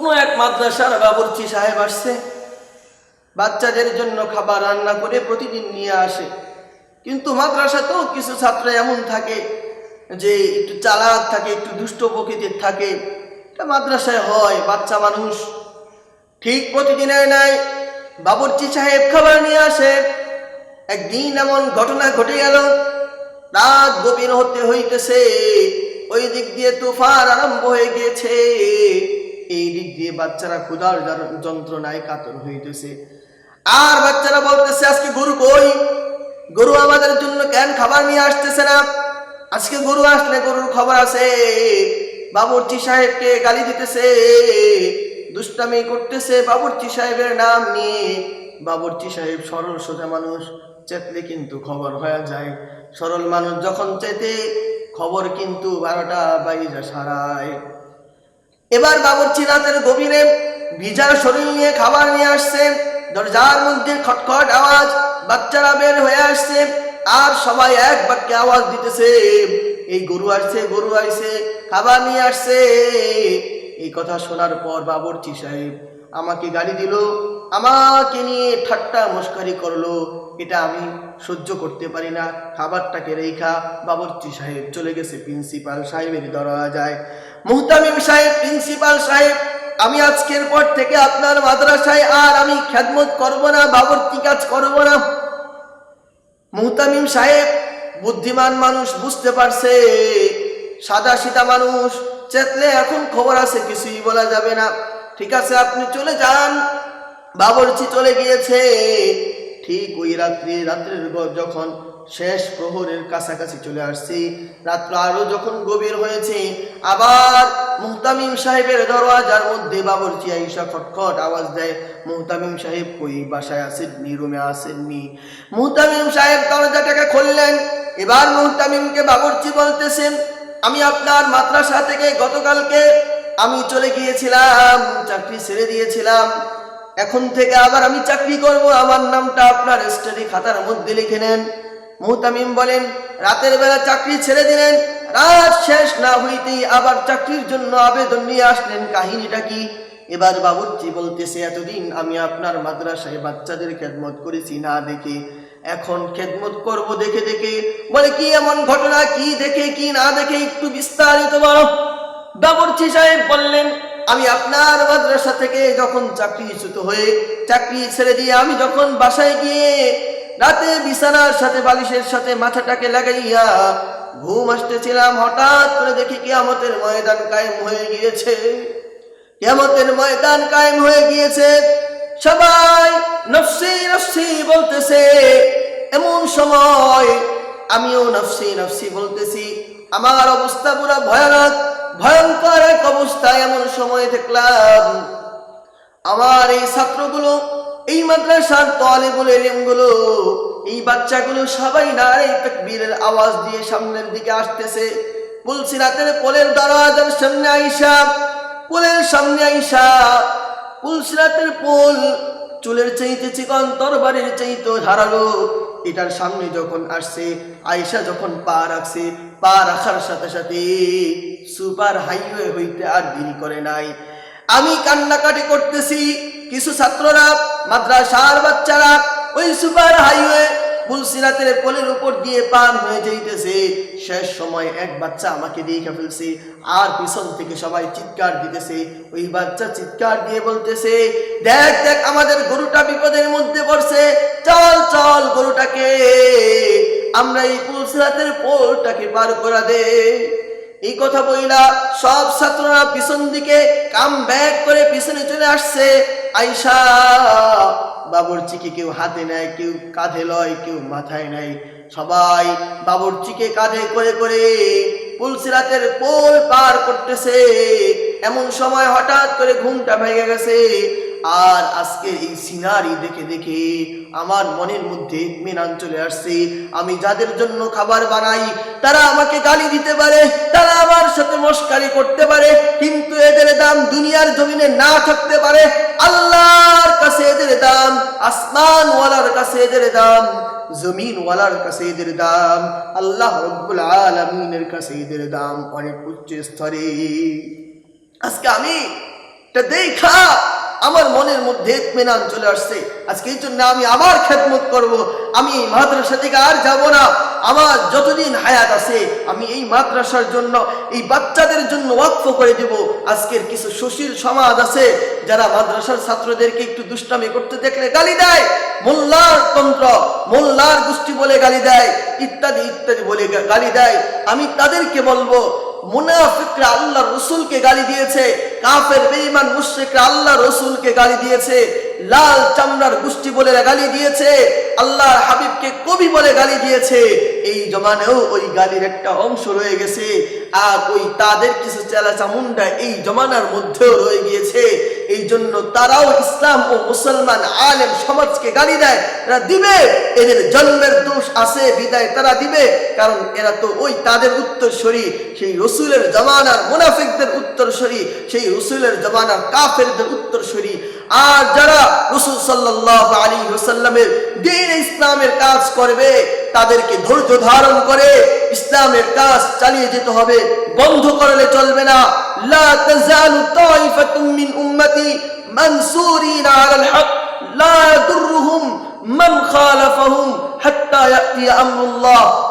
কোনো এক মাদ্রাসার বাবুর্চি সাহেব আসছে, বাচ্চাদের জন্য খাবার রান্না করে প্রতিদিন নিয়ে আসে। কিন্তু মাদ্রাসাতেও কিছু ছাত্র এমন থাকে যে একটু চালাক থাকে, একটু দুষ্ট প্রকৃতির থাকে। এটা মাদ্রাসায় হয়, বাচ্চা মানুষ ঠিক প্রতিদিনের নাই বাবুর্চি সাহেব খাবার নিয়ে আসে। একদিন এমন ঘটনা ঘটে গেল, রাত গভীর হতে হইতেছে, ওই দিক দিয়ে তুফান আরম্ভ হয়ে গিয়েছে। এই দিক দিয়ে বাচ্চারা ক্ষুধার যন্ত্রণায় কাতর হইতেছে আর বাচ্চারা বলতেছে, আজকে গরু কই? গরু আমাদের জন্য কেন খাবার নিয়ে আসতেছে না? আজকে গরু আসলে গরুর খবর আছে। বাবুর্চি সাহেবকে গালি দিতেছে। দুষ্টামি করতেছে বাবুর্চি সাহেবের নাম নিয়ে। বাবুর্চি সাহেব সরল সোজা মানুষ, চেতলে কিন্তু খবর হয়ে যায়। সরল মানুষ যখন চেতে, খবর কিন্তু বারোটা বাইরে সারায়। এবার বাবুর্চি রাতের গভীরে ভিজার শরীর নিয়ে খাবার নিয়ে আসছে দরজার মধ্যে খটখট আওয়াজ, বাচ্চারা বের হয়ে আসছে। আর সবাই এক বাক্যে আওয়াজ দিতেছে, এই গরু আসছে গরু আসছে, খাবার নিয়ে আসছে। এই কথা শোনার পর বাবুর্চি সাহেব আমাকে গালি দিল, আমাকে নিয়ে ঠাট্টা মস্কারি করল। এটা আমি সহ্য করতে পারি না। খাবারটাকে রেখা বাবুর্চি সাহেব চলে গেছে। প্রিন্সিপাল সাহেবের দরওয়াজায় মুহতামিম সাহেব, প্রিন্সিপাল সাহেব, আমি আজকের পর থেকে আপনার মাদ্রাসায় আর আমি খেদমত করব না বাবরতি কাজ করব না। মুহতামিম সাহেব, বুদ্ধিমান মানুষ, বুঝতে পারছে। সাদা সিধা মানুষ, চেতলে এখন খবর আছে, কিছুই বলা যাবে না। ঠিক আছে, আপনি চলে যান। বাবরচি চলে গিয়েছে। ঠিক ওই রাত্রি, রাত্রের যখন শেষ প্রহরের কাছাকাছি চলে আসছি। রাত্র আরও যখন গভীর হয়েছে, আবার মুহতামিম সাহেবের দরওয়াজার মধ্যে বাবরচি আইসা খটখট আওয়াজ দেয়, মুহতামিম সাহেব কই? বাসায় আসেননি, রুমে আসেননি? মুহতামিম সাহেব দরজাটাকে খুললেন। এবার মুহতামিমকে বাবরচি বলতেছেন, আমি আপনার মাদ্রাসা থেকে গতকালকে আমি চলে গিয়েছিলাম, চাকরি ছেড়ে দিয়েছিলাম। এখন থেকে আবার আমি চাকরি করব। আমার নামটা আপনার স্টাডি খাতার মধ্যে লিখে নেন। মুহতামিম বলেন, রাতের বেলা চাকরি ছেড়ে দিলেন, রাত শেষ না হইতেই আবার চাকরির জন্য আবেদন নিয়ে আসলেন। কাহিনীটা কি? এবার বাবুর্চি বলতেছে, এতদিন আমি আপনার মাদ্রাসায় বাচ্চাদের খেদমত করেছি না দেখে। এখন খেদমত করব দেখে দেখে। বলে, কি এমন ঘটনা? কি দেখে, কি না দেখে একটু বিস্তারিত বলো। বাবুর্চি সাহেব বললেন, আমি আপনার মাদ্রাসা থেকে যখন চাকরিচ্যুত হয়ে, চাকরি ছেড়ে দিয়ে আমি যখন বাসায় গিয়ে রাতে বিছানার সাথে বালিশের সাথে মাথাটাকে লাগাইয়া ঘুম আসতেছিলাম, হঠাৎ করে দেখি কিয়ামতের ময়দান কায়েম হয়ে গিয়েছে। কিয়ামতের ময়দান কায়েম হয়ে গিয়েছে। সবাই নফসি নফসি বলতেছে, এমন সময় আমিও নফসি নফসি বলতেছি। আমার অবস্থা পুরো ভয়ানক, ভয়ঙ্কর এক অবস্থায় এমন সময় দেখলাম, আমার এই ছাত্রগুলো এই মাদ্রাসার তলেবুল এলিমগুলো এই বাচ্চাগুলো সবাই নারে তাকবীরের আওয়াজ দিয়ে সামনের দিকে আসতেছে। বলছি, রাতের পোলের দরওয়াজার সামনে আইসা পোলের সামনে আইসা। পুলসিরাতের পোল চুলের চাইতে চিকন, তরবারির চাইতে ধারালো। এটার সামনে যখন আসছে আয়সা যখন পা রাখছে, পা রাখার সাথে সাথে সুপার হাইওয়ে হইতে আর দেরি করে নাই। আমি কান্নাকাটি করতেছি, কিছু ছাত্ররা মাদ্রাসার বাচ্চারা ওই সুপার হাইওয়ে পোলের উপর দিয়ে পান হয়ে শেষ সময় এক বাচ্চা আমাকে ফেলছে আর পিছন থেকে সবাই চিৎকার দিতেছে। ওই বাচ্চা চিৎকার দিয়ে বলতেছে, দেখ দেখ, আমাদের গরুটা বিপদের মধ্যে পড়ছে। চল চল গরুটাকে। আমরা এই পুলসিরাতের পোলটাকে পার করা দে। এই কথা বইলা সব ছাত্ররা পিছন দিকে কাম ব্যাক করে পিছনে চলে আসছে। আইসা, বাবরচিকে কেউ হাতে নেয়, কেউ কাঁধে লয়, কেউ মাথায় নেয়। সবাই বাবরচিকে কাঁধে করে করে পুলসিরাতের পোল পার করতেছে। এমন সময় হঠাৎ করে ঘুমটা ভেঙে গেছে। আর আজকে এই সিনারি দেখে দেখে আমার মনের মধ্যে ইতমিনান চলে আসছে। আমি যাদের জন্য খাবার বানাই, তারা আমাকে গালি দিতে পারে, তারা আমার সাথে মস্কারি করতে দুনিয়ার জমিনে না থাকতে পারে, আল্লাহর কাছে এদের দাম আসমান ওয়ালার কাছে এদের দাম জমিন ওয়ালার কাছে এদের দাম, আল্লাহ রব্বুল আলমিনের কাছে এদের দাম অনেক উচ্চ স্তরে। আজকে আমি এটা দেখা আমার মনের মধ্যে ইতমিনান চলে আসছে। আজকে এই জন্য আমি আবার খেদমত করব। আমি মাদ্রাসা থেকে আর যাব না। আমার যতদিন হায়াত আছে, আমি এই মাদ্রাসার জন্য, এই বাচ্চাদের জন্য ওয়াকফ করে দেব। আজকের কিছু সুশীল সমাজ আছে, যারা মাদ্রাসার ছাত্রদেরকে একটু দুষ্টামি করতে দেখলে গালি দেয়। মোল্লার তন্ত্র, মোল্লার গোষ্ঠী বলে গালি দেয়, ইত্যাদি ইত্যাদি বলে গালি দেয়। আমি তাদেরকে বলব, মুনাফিকরা আল্লাহ রসুলকে গালি দিয়েছে, কাফের, বেঈমান, মুশরিকরা আল্লাহ রসুলকে গালি দিয়েছে। লাল চামড়ার গোষ্ঠী বলে গালি দিয়েছে, আল্লাহর হাবিবকে কবি বলে গালি দিয়েছে। এই জমানেও ওই গালির একটা অংশ রয়ে গেছে। আর ওই তাদের কিছু চেলা চামুন্ডা এই জমানার মধ্যেও রয়ে গিয়েছে। এই জন্য তারাও ইসলাম ও মুসলমান আলেম সমাজকে গালি দেয়, এরা দিবে, এদের জন্মের দোষ আছে, বিদায় তারা দিবে। কারণ এরা তো ওই তাদের উত্তরসূরি, সেই রসুলের জমানার মুনাফিকদের উত্তরসূরি, সেই রসুলের জমানার কাফেরদের উত্তরসূরি আর যারা রসুল সাল্লাহ আলী হোসাল্লামের দিন ইসলামের কাজ করবে, তাদেরকে ধৈর্য ধারণ করে ইসলামের কাজ চালিয়ে যেতে হবে, বন্ধ করলে চলবে না। লা উম্মতি হক। লা ইয়াদুররুহুম মান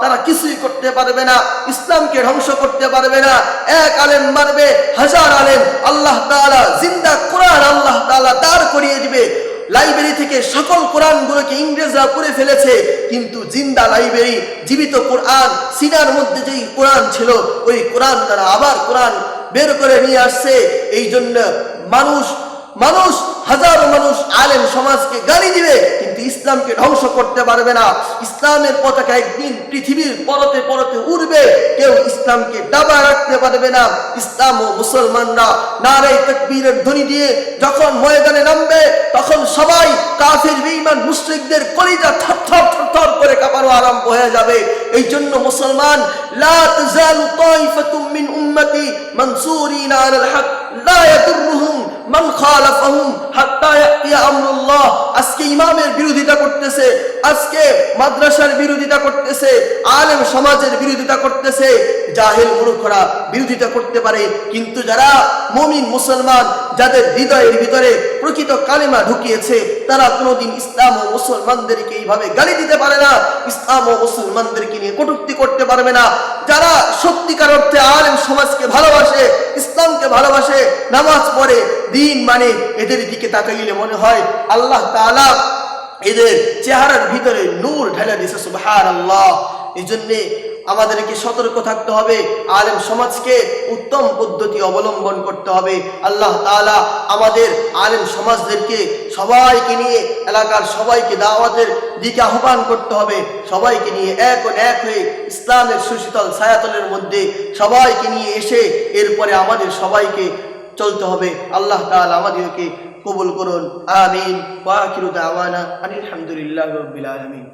তারা কিছুই করতে পারবে না, ইসলামকে ধ্বংস করতে পারবে না। এক আলেম মারবে, হাজার আলেম আল্লাহ তাআলা জিন্দা কোরআন আল্লাহ তাআলা দাঁড় করিয়ে দিবে। লাইব্রেরি থেকে সকল কোরআনগুলোকে ইংরেজরা পড়ে ফেলেছে, কিন্তু জিন্দা লাইব্রেরি, জীবিত কোরআন, সিনার মধ্যে যেই কোরআন ছিল, ওই কোরআন তারা আবার কোরআন বের করে নিয়ে আসছে। এই জন্য মানুষ মানুষ, হাজারো মানুষ আলেম সমাজকে গালি দিবে, কিন্তু ইসলামকে ধ্বংস করতে পারবে না। ইসলামের পতাকা একদিন পৃথিবীর পরতে পরতে উড়বে, কেউ ইসলামকে ডাবা রাখতে পারবে না। ইসলাম ও মুসলমানরা নারে তকবীরের ধ্বনি দিয়ে যখন ময়দানে নামবে, তখন সবাই কাফির, বেঈমান, মুশরিকদের কলিজা থরথর থরথর করে কাঁপানো আরম্ভ হয়ে যাবে। এই জন্য মুসলমান, লা তাজালু তাইফাতুম মিন উম্মতি মানসুরিনা আলাল হক লা ইয়াদুররুহুম আজকে ইমামের বিরোধিতা করতেছে, আজকে মাদ্রাসার বিরোধিতা করতেছে সমাজের বিরোধিতা করতেছে। বিরোধিতা করতে পারে, কিন্তু যারা মুমিন মুসলমান, যাদের হৃদয়ের ভিতরে প্রকৃত কালিমা ঢুকিয়েছে তারা কোনোদিন ইসলাম ও মুসলমানদেরকে এইভাবে গালি দিতে পারে না, ইসলাম ও মুসলমানদেরকে নিয়ে কটুক্তি করতে পারবে না। যারা সত্যিকার অর্থে আলেম সমাজকে ভালোবাসে, ইসলামকে ভালোবাসে, নামাজ পড়ে, দিন মানে এদের দিকে তাকাইলে মনে হয় আল্লাহ তাআলা এদের চেহারার ভিতরে নূর ঢেলে দিয়েছে সুবহান আল্লাহ এই জন্যে আমাদেরকে সতর্ক থাকতে হবে। আলেম সমাজকে উত্তম পদ্ধতি অবলম্বন করতে হবে। আল্লাহ তাআলা আমাদের আলেম সমাজদেরকে সবাইকে নিয়ে, এলাকার সবাইকে দাওয়াতের দিকে আহ্বান করতে হবে। সবাইকে নিয়ে এক এক হয়ে ইসলামের সুশীতল ছায়াতলের মধ্যে সবাইকে নিয়ে এসে এরপরে আমাদের সবাইকে চলতে হবে। আল্লাহ তাআলা আমাদেরকে কবুল করুন। আমিন। ওয়া আখিরু দাওয়ানা আনিল হামদুলিল্লাহি রাব্বিল আলামিন।